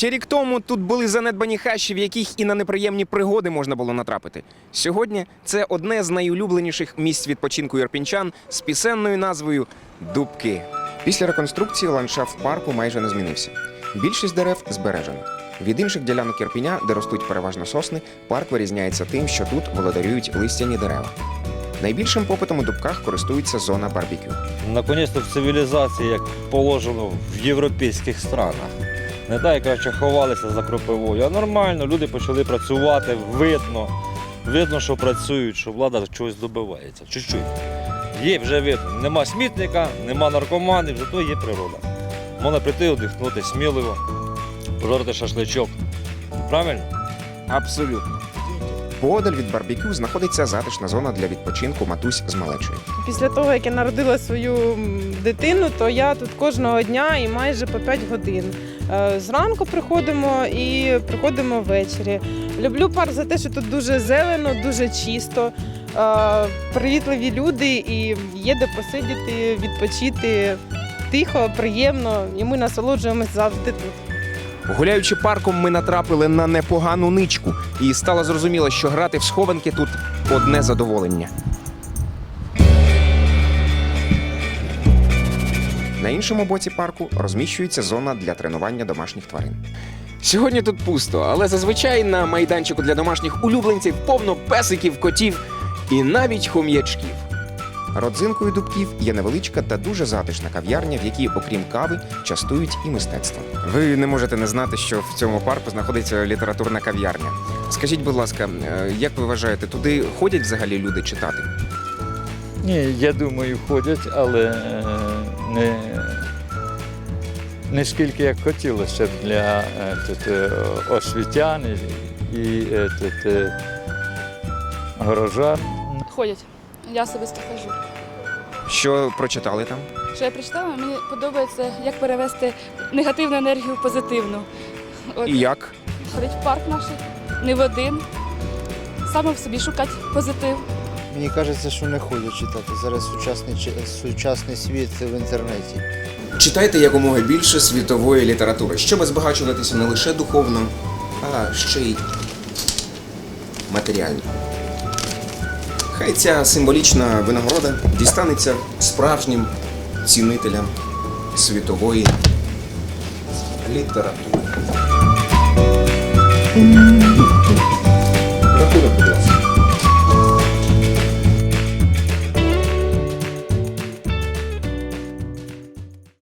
Ще рік тому тут були занедбані хащі, в яких і на неприємні пригоди можна було натрапити. Сьогодні це одне з найулюбленіших місць відпочинку ірпінчан з пісенною назвою Дубки. Після реконструкції ландшафт парку майже не змінився. Більшість дерев збережено. Від інших ділянок Ірпіня, де ростуть переважно сосни, парк вирізняється тим, що тут володарюють листяні дерева. Найбільшим попитом у дубках користується зона барбекю. Наконець-то в цивілізації, як положено в європейських странах. Не так, краще ховалися за кропивою, а нормально, люди почали працювати, видно. Видно, що працюють, що влада чогось добивається. Чуть-чуть. Є вже видно. Нема смітника, нема наркоманів, зато є природа. Можна прийти, одихнути сміливо, пожарити шашличок. Правильно? Абсолютно. Поодаль від барбекю знаходиться затишна зона для відпочинку матусь з малечою. Після того, як я народила свою дитину, то я тут кожного дня і майже по 5 годин. Е, Зранку приходимо і приходимо ввечері. Люблю парк за те, що тут дуже зелено, дуже чисто, е, привітливі люди і є де посидіти, відпочити тихо, приємно, і ми насолоджуємось завжди тут. Гуляючи парком, ми натрапили на непогану ничку, і стало зрозуміло, що грати в схованки тут одне задоволення. На іншому боці парку розміщується зона для тренування домашніх тварин. Сьогодні тут пусто, але зазвичай на майданчику для домашніх улюбленців повно песиків, котів і навіть хом'ячків. Родзинкою дубків є невеличка та дуже затишна кав'ярня, в якій, окрім кави, частують і мистецтво. Ви не можете не знати, що в цьому парку знаходиться літературна кав'ярня. Скажіть, будь ласка, е, як ви вважаєте, туди ходять взагалі люди читати? Ні, я думаю, ходять, але е, не, не скільки як хотілося б для е, тут, е, освітян і, е, тут, горожан. Ходять. Я особисто хожу. Що прочитали там? Що я прочитала, мені подобається, як перевести негативну енергію в позитивну. От І як? ходить в парк наш, не в один. Саме в собі шукати позитив. Мені кажеться, що не ходять читати. Зараз сучасний, сучасний світ в інтернеті. Читайте якомога більше світової літератури, щоб збагачуватися не лише духовно, а ще й матеріально. Хай ця символічна винагорода дістанеться справжнім цінителям світової літератури.